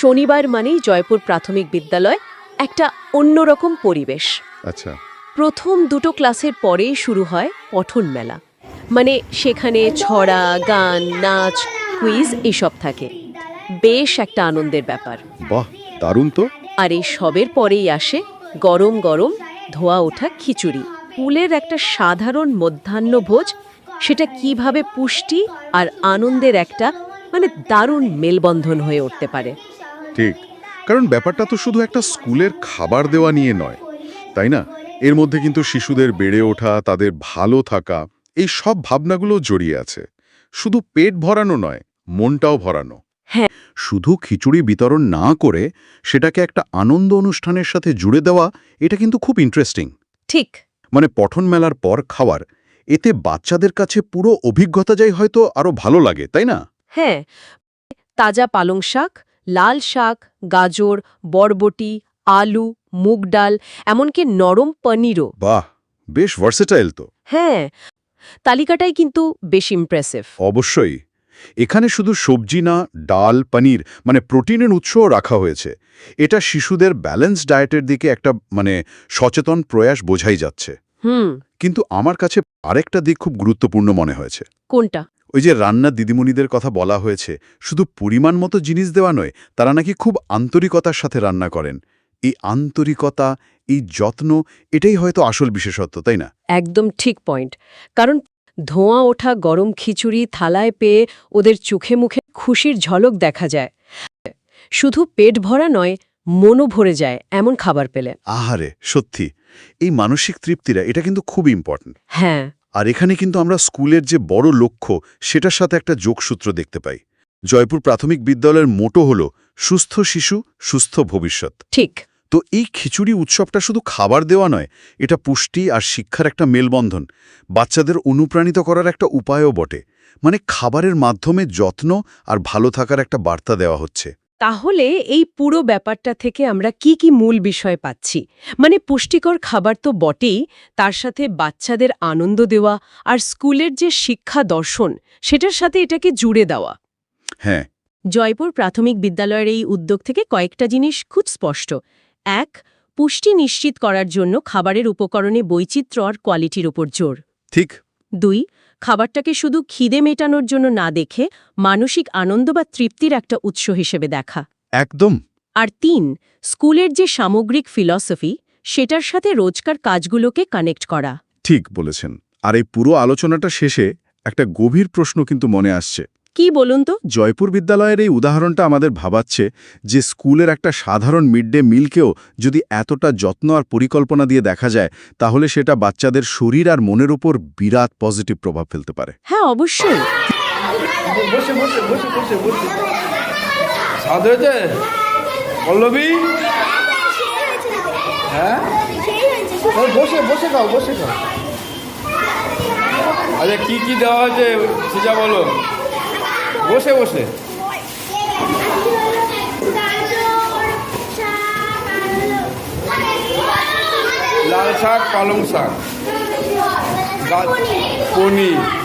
শনিবার মানেই জয়পুর প্রাথমিক বিদ্যালয় একটা অন্যরকম পরিবেশ। আচ্ছা। প্রথম দুটো ক্লাসের পরেই শুরু হয় পঠন মেলা। মানে সেখানে ছড়া গান নাচ কুইজ এসব থাকে। বেশ একটা আনন্দের ব্যাপার। বাহ দারুণ তো। আর এই সবের পরেই আসে গরম গরম ধোয়া ওঠা খিচুড়ি। ফুলের একটা সাধারণ মধ্যাহ্ন ভোজ সেটা কীভাবে পুষ্টি আর আনন্দের একটা মানে দারুণ মেলবন্ধন হয়ে উঠতে পারে। ঠিক। কারণ ব্যাপারটা তো শুধু একটা স্কুলের খাবার দেওয়া নিয়ে নয় তাই না? এর মধ্যে কিন্তু শিশুদের বেড়ে ওঠা তাদের ভালো থাকা এই সব ভাবনাগুলো জড়িয়ে আছে। শুধু পেট ভরানো নয় মনটাও ভরানো। হ্যাঁ। শুধু খিচুড়ি বিতরণ না করে সেটাকে একটা আনন্দ অনুষ্ঠানের সাথে জুড়ে দেওয়া এটা কিন্তু খুব ইন্টারেস্টিং ঠিক। মানে পঠন মেলার পর খাওয়ার এতে বাচ্চাদের কাছে পুরো অভিজ্ঞতা যাই হয়তো আরও ভালো লাগে তাই না? হ্যাঁ। তাজা পালং শাক লাল শাক গাজর বরবটি আলু মুগ ডাল এমনকি নরম পনিরও। বাহ বেশ ভার্সেটাইল তো। হ্যাঁ তালিকাটাই কিন্তু বেশ ইমপ্রেসিভ অবশ্যই। এখানে শুধু সবজি না ডাল পনির মানে প্রোটিনের উৎসও রাখা হয়েছে। এটা শিশুদের ব্যালেন্স ডায়েটের দিকে একটা মানে সচেতন প্রয়াস বোঝাই যাচ্ছে। হুম। কিন্তু আমার কাছে আরেকটা দিক খুব গুরুত্বপূর্ণ মনে হয়েছে। কোনটা? ওই যে রান্না দিদিমণিদের কথা বলা হয়েছে শুধু পরিমাণ মতো জিনিস দেওয়া নয় তারা নাকি খুব আন্তরিকতার সাথে রান্না করেন। এই আন্তরিকতা এই যত্ন এটাই হয়তো আসল বিশেষত্ব তাই না? একদম ঠিক পয়েন্ট। কারণ ধোঁয়া ওঠা গরম খিচুড়ি থালায় পেয়ে ওদের চোখে মুখে খুশির ঝলক দেখা যায়। শুধু পেট ভরা নয় মনও ভরে যায় এমন খাবার পেলে। আহারে সত্যি। এই মানসিক তৃপ্তিরা এটা কিন্তু খুব ইম্পর্ট্যান্ট হ্যাঁ। আর এখানে কিন্তু আমরা স্কুলের যে বড় লক্ষ্য সেটার সাথে একটা যোগসূত্র দেখতে পাই। জয়পুর প্রাথমিক বিদ্যালয়ের মোটো হল সুস্থ শিশু সুস্থ ভবিষ্যৎ। ঠিক। তো এই খিচুড়ি উৎসবটা শুধু খাবার দেওয়া নয় এটা পুষ্টি আর শিক্ষার একটা মেলবন্ধন। বাচ্চাদের অনুপ্রাণিত করার একটা উপায়ও বটে। মানে খাবারের মাধ্যমে যত্ন আর ভালো থাকার একটা বার্তা দেওয়া হচ্ছে। তাহলে এই পুরো ব্যাপারটা থেকে আমরা কি কি মূল বিষয় পাচ্ছি? মানে পুষ্টিকর খাবার তো বটেই তার সাথে বাচ্চাদের আনন্দ দেওয়া আর স্কুলের যে শিক্ষা দর্শন সেটার সাথে এটাকে জুড়ে দেওয়া। হ্যাঁ। জয়পুর প্রাথমিক বিদ্যালয়ের এই উদ্যোগ থেকে কয়েকটা জিনিস খুব স্পষ্ট। এক পুষ্টি নিশ্চিত করার জন্য খাবারের উপকরণে বৈচিত্র্য আর কোয়ালিটির উপর জোর। ঠিক। দুই খাবারটাকে শুধু খিদে মেটানোর জন্য না দেখে মানসিক আনন্দ বা তৃপ্তির একটা উৎস হিসেবে দেখা। একদম। আর তিন স্কুলের যে সামগ্রিক ফিলসফি সেটার সাথে রোজকার কাজগুলোকে কানেক্ট করা। ঠিক বলেছেন। আর এই পুরো আলোচনাটা শেষে একটা গভীর প্রশ্ন কিন্তু মনে আসছে। কি বলুন তো? জয়পুর বিদ্যালয়ের এই উদাহরণটা আমাদের ভাবাচ্ছে যে স্কুলের একটা সাধারণ মিড ডে মিলকেও যদি এতটা যত্ন আর পরিকল্পনা দিয়ে দেখা যায় তাহলে সেটা বাচ্চাদের শরীর আর মনের উপর বিরাট পজিটিভ প্রভাব ফেলতে পারে। হ্যাঁ অবশ্যই। বসে বসে বসে বসে বসে। স্বাদ হয়েছে? পল্লবী? হ্যাঁ? বসে বসে খাও বসে খাও। আচ্ছা কি কি দেওয়া হয়েছে? সেটা বলো। বসে বসে। লাল শাক পালং শাক। পনির।